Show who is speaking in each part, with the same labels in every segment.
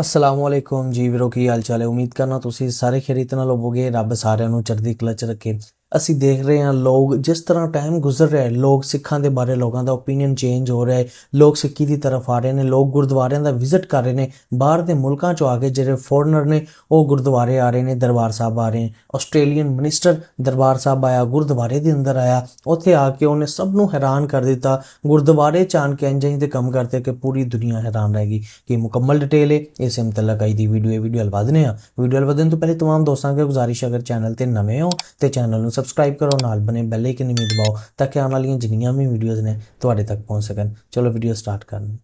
Speaker 1: ਅਸਲਾਮ ਵਾਲੇਕੁਮ ਜੀ ਵੀਰੋ, ਕੀ ਹਾਲ ਚਾਲ ਹੈ? ਉਮੀਦ ਕਰਨਾ ਤੁਸੀਂ ਸਾਰੇ ਖੈਰੀਤ ਨਾਲ ਹੋਵੋਗੇ। ਰੱਬ ਸਾਰਿਆਂ ਨੂੰ ਚੜ੍ਹਦੀ ਕਲਾ ਚ ਰੱਖੇ। ਅਸੀਂ ਦੇਖ ਰਹੇ ਹਾਂ ਲੋਕ ਜਿਸ ਤਰ੍ਹਾਂ ਟਾਈਮ ਗੁਜ਼ਰ ਰਿਹਾ ਹੈ ਲੋਕ ਸਿੱਖਾਂ ਦੇ ਬਾਰੇ ਲੋਕਾਂ ਦਾ ਓਪੀਨੀਅਨ ਚੇਂਜ ਹੋ ਰਿਹਾ ਹੈ ਲੋਕ ਸਿੱਖੀ ਦੀ ਤਰਫ ਆ ਰਹੇ ਨੇ ਲੋਕ ਗੁਰਦੁਆਰਿਆਂ ਦਾ ਵਿਜ਼ਿਟ ਕਰ ਰਹੇ ਨੇ ਬਾਹਰ ਦੇ ਮੁਲਕਾਂ ਚੋਂ ਆ ਕੇ ਜਿਹੜੇ ਫੋਰਨਰ ਨੇ ਉਹ ਗੁਰਦੁਆਰੇ ਆ ਰਹੇ ਨੇ ਦਰਬਾਰ ਸਾਹਿਬ ਆ ਰਹੇ ਨੇ ਆਸਟ੍ਰੇਲੀਅਨ ਮਿਨਿਸਟਰ ਦਰਬਾਰ ਸਾਹਿਬ ਆਇਆ ਗੁਰਦੁਆਰੇ ਦੇ ਅੰਦਰ ਆਇਆ ਉੱਥੇ ਆ ਕੇ ਉਹਨੇ ਸਭ ਨੂੰ ਹੈਰਾਨ ਕਰ ਦਿੱਤਾ ਗੁਰਦੁਆਰੇ ਚ ਆਣ ਕੇ ਇੰਜ ਇੰਜ ਦੇ ਕੰਮ ਕਰਤੇ ਕਿ ਪੂਰੀ ਦੁਨੀਆ ਹੈਰਾਨ ਰਹਿ ਗਈ ਕਿ ਮੁਕੰਮਲ ਡਿਟੇਲ ਹੈ ਇਸ ਮੁਤਲਕ ਆਈ ਦੀ ਵੀਡੀਓ ਇਹ ਵੀਡੀਓ ਹਲਵਾ ਦਨੇ ਆ ਵੀਡੀਓ ਹਲਵਾ ਦੇਣ ਤੋਂ ਪਹਿਲੇ तमाम ਦੋਸਤਾਂ ਕੇ ਗੁਜ਼ਾਰਿਸ਼ ਹੈ, ਅਗਰ ਚੈਨਲ ਤੇ ਨਵੇਂ ਹੋ ਤੇ ਚੈਨਲ ਨੂੰ ਸਬਸਕ੍ਰਾਈਬ ਕਰੋ, ਨਾਲ ਬਨੇ ਬੈਲ ਆਈਕਨ ਵੀ ਦਬਾਓ ਤਾਂ ਕਿ ਆਉਣ ਵਾਲੀਆਂ ਜਿੰਨੀਆਂ ਵੀ ਵੀਡੀਓਜ਼ ਨੇ ਤੁਹਾਡੇ ਤੱਕ ਪਹੁੰਚ ਸਕਣ। ਚਲੋ ਵੀਡੀਓ ਸਟਾਰਟ ਕਰਨ।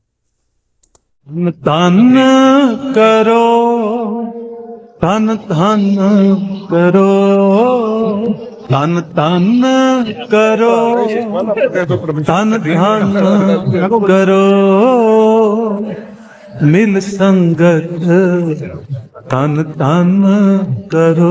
Speaker 2: ਤਨ ਕਰੋ ਤਨ ਤਨ ਕਰੋ ਤਨ ਤਨ ਕਰੋ ਤਨ ਤਨ ਕਰੋ, ਮਿਲ ਸੰਗਤ ਤਨ ਤਨ ਕਰੋ।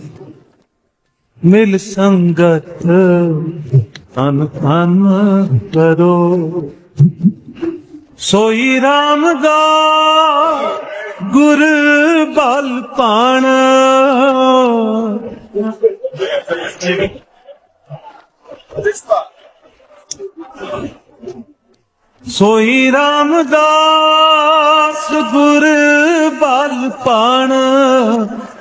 Speaker 2: ਮਿਲ ਸੰਗਤ, ਤਨ ਤਨ ਕਰੋ। ਸੋਈ ਰਾਮ ਦਾ ਗੁਰ ਬਲ ਪਾਣ। ਸੋਈ ਰਾਮਦਾਸ ਗੁਰ ਬਲ ਪਾਣ।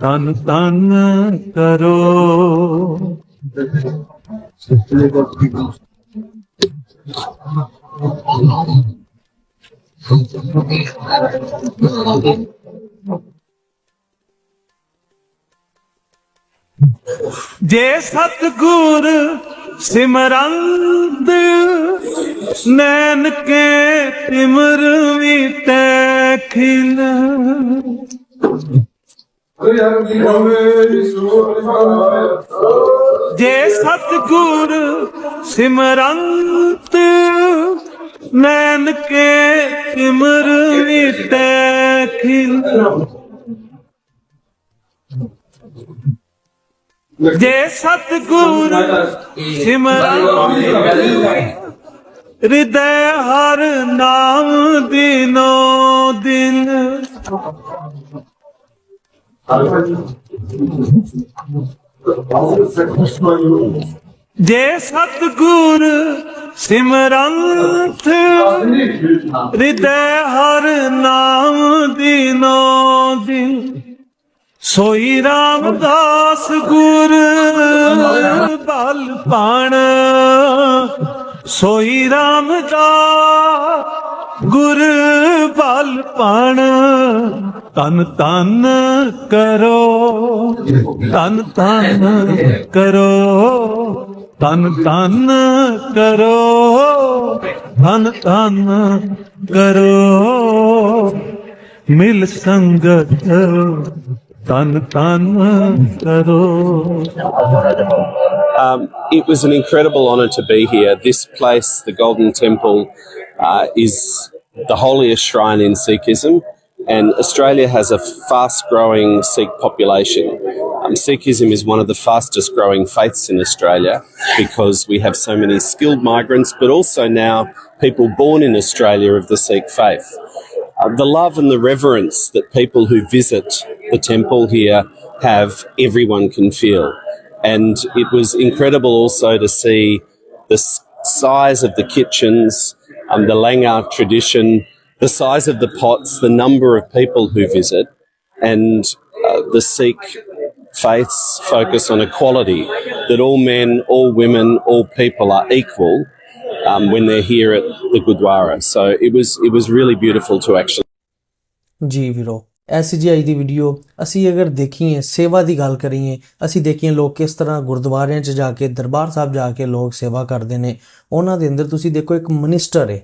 Speaker 2: ਤਨ ਤਨ ਕਰੋ। ਜੇ ਸਤਗੁਰ ਸਿਮਰੰਦ ਨੈਣ ਕੇ ਤਿਮਰ ਮੀਟੈ ਖਿਲ। ਜੇ ਸਤਗੁਰ ਸਿਮਰੰਤ ਨੈਣ ਕੇ ਤਿਮਰ ਮੀਟੈ ਖਿਲ ਜੇ ਸਤਗੁਰ ਸਿਮਰਨ ਹਿਰਦੈ ਹਰ ਨਾਮ ਦਿਨੋ ਦਿਨ। ਜੇ ਸਤਗੁਰ ਸਿਮਰੰਤ ਹਿਰਦੈ ਹਰ ਨਾਮ ਦਿਨੋ ਦਿਨ। ਸੋਈ ਰਾਮਦਾਸ ਗੁਰ ਬਲ ਪਾਣ। ਸੋਈ ਰਾਮਦਾਸ ਗੁਰ ਬਲ ਪਾਣ। ਤਨ ਤਨ ਕਰੋ ਤਨ ਤਨ ਕਰੋ ਤਨ ਤਨ ਕਰੋ ਤਨ ਤਨ ਕਰੋ ਮਿਲ ਸੰਗਤ ਤਨ ਤਨ ਕਰੋ
Speaker 3: Um, it was an incredible honour to be here. This place, the Golden Temple, uh, is the holiest shrine in Sikhism. And Australia has a fast growing Sikh population. Um, Sikhism is one of the fastest growing faiths in Australia because we have so many skilled migrants, but also now people born in Australia of the Sikh faith. Uh, the love and the reverence that people who visit the temple here have, everyone can feel. And it was incredible also to see the size of the kitchens, um, the Langar tradition, the size of the pots, the number of people who visit, and uh, the Sikh faith's focus on equality that all men, all women, all people are equal um, when they're here at the Gurdwara. So it was it was really beautiful to actually.
Speaker 1: ਜੀ ਵੀਰੋ ਐਸੀ ਜੀ ਅੱਜ ਦੀ video ਅਸੀਂ ਅਗਰ ਦੇਖੀਏ ਸੇਵਾ ਦੀ ਗੱਲ ਕਰੀਏ ਅਸੀਂ ਦੇਖੀਏ ਲੋਕ ਕਿਸ ਤਰ੍ਹਾਂ ਗੁਰਦੁਆਰਿਆਂ 'ਚ ਜਾ ਕੇ ਦਰਬਾਰ ਸਾਹਿਬ ਜਾ ਕੇ ਲੋਕ ਸੇਵਾ ਕਰਦੇ ਨੇ ਉਹਨਾਂ ਦੇ ਅੰਦਰ ਤੁਸੀਂ ਦੇਖੋ ਇੱਕ ਮਿਨਿਸਟਰ ਹੈ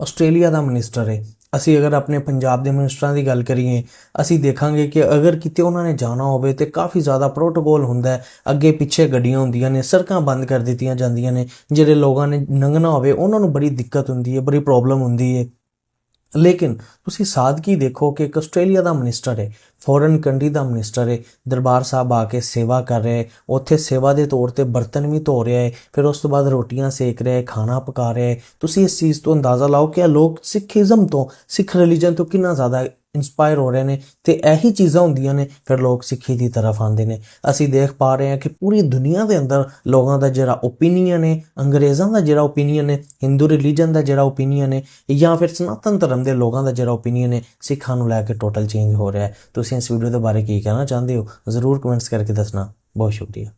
Speaker 1: ਆਸਟ੍ਰੇਲੀਆ ਦਾ ਮਿਨਿਸਟਰ ਹੈ। ਅਸੀਂ ਅਗਰ ਆਪਣੇ ਪੰਜਾਬ ਦੇ ਮਿਨਿਸਟਰਾਂ ਦੀ ਗੱਲ ਕਰੀਏ, ਅਸੀਂ ਦੇਖਾਂਗੇ ਕਿ ਅਗਰ ਕਿਤੇ ਉਹਨਾਂ ਨੇ ਜਾਣਾ ਹੋਵੇ ਤੇ ਕਾਫੀ ਜ਼ਿਆਦਾ ਪ੍ਰੋਟੋਕੋਲ ਹੁੰਦਾ ਹੈ। ਅੱਗੇ ਪਿੱਛੇ ਗੱਡੀਆਂ ਹੁੰਦੀਆਂ ਨੇ, ਸੜਕਾਂ ਬੰਦ ਕਰ ਦਿੱਤੀਆਂ ਜਾਂਦੀਆਂ ਨੇ, ਜਿਹੜੇ ਲੋਕਾਂ ਨੇ ਲੰਘਣਾ ਹੋਵੇ, ਉਹਨਾਂ ਨੂੰ ਬੜੀ ਦਿੱਕਤ ਹੁੰਦੀ ਹੈ, ਬੜੀ ਪ੍ਰੋਬਲਮ ਹੁੰਦੀ ਹੈ। ਲੇਕਿਨ ਤੁਸੀਂ ਸਾਦਗੀ ਦੇਖੋ ਕਿ ਇੱਕ ਆਸਟ੍ਰੇਲੀਆ ਦਾ ਮਿਨਿਸਟਰ ਹੈ ਫੋਰਨ ਕੰਟਰੀ ਦਾ ਮਿਨਿਸਟਰ ਹੈ, ਦਰਬਾਰ ਸਾਹਿਬ ਆ ਕੇ ਸੇਵਾ ਕਰ ਰਿਹਾ ਹੈ, ਉੱਥੇ ਸੇਵਾ ਦੇ ਤੌਰ ਤੇ ਬਰਤਨ ਵੀ ਧੋ ਰਿਹਾ ਹੈ, ਫਿਰ ਉਸ ਤੋਂ ਬਾਅਦ ਰੋਟੀਆਂ ਸੇਕ ਰਿਹਾ ਹੈ, ਖਾਣਾ ਪਕਾ ਰਿਹਾ ਹੈ। ਤੁਸੀਂ ਇਸ ਚੀਜ਼ ਤੋਂ ਅੰਦਾਜ਼ਾ ਲਾਓ ਕਿ ਇਹ ਲੋਕ ਸਿੱਖੀਜ਼ਮ ਤੋਂ, ਸਿੱਖ ਰਿਲੀਜਨ ਤੋਂ ਕਿੰਨਾ ਜ਼ਿਆਦਾ ਇਨਸਪਾਇਰ ਹੋ ਰਹੇ ਨੇ ਤੇ ਇਹੀ ਚੀਜ਼ਾਂ ਹੁੰਦੀਆਂ ਨੇ, ਫਿਰ ਲੋਕ ਸਿੱਖੀ ਦੀ ਤਰਫ ਆਉਂਦੇ ਨੇ। ਅਸੀਂ ਦੇਖ ਪਾ ਰਹੇ ਹਾਂ ਕਿ ਪੂਰੀ ਦੁਨੀਆ ਦੇ ਅੰਦਰ ਲੋਕਾਂ ਦਾ ਜਿਹੜਾ ਓਪੀਨੀਅਨ ਹੈ ਅੰਗਰੇਜ਼ਾਂ ਦਾ ਜਿਹੜਾ ਓਪੀਨੀਅਨ ਹੈ ਹਿੰਦੂ ਰਿਲੀਜਨ ਦਾ ਜਿਹੜਾ ਓਪੀਨੀਅਨ ਹੈ ਜਾਂ ਫਿਰ ਸਨਾਤਨ ਧਰਮ ਦੇ ਲੋਕਾਂ ਦਾ ਜਿਹੜਾ ਓਪੀਨੀਅਨ ਹੈ ਸਿੱਖਾਂ ਨੂੰ ਲੈ ਕੇ ਟੋਟਲ ਚੇਂਜ ਹੋ ਰਿਹਾ ਹੈ। ਤੁਸੀਂ ਇਸ ਵੀਡੀਓ ਦੇ ਬਾਰੇ ਕੀ ਕਹਿਣਾ ਚਾਹੁੰਦੇ ਹੋ? ਜ਼ਰੂਰ ਕਮੈਂਟਸ ਕਰਕੇ ਦੱਸਣਾ। ਬਹੁਤ ਸ਼ੁਕਰੀਆ।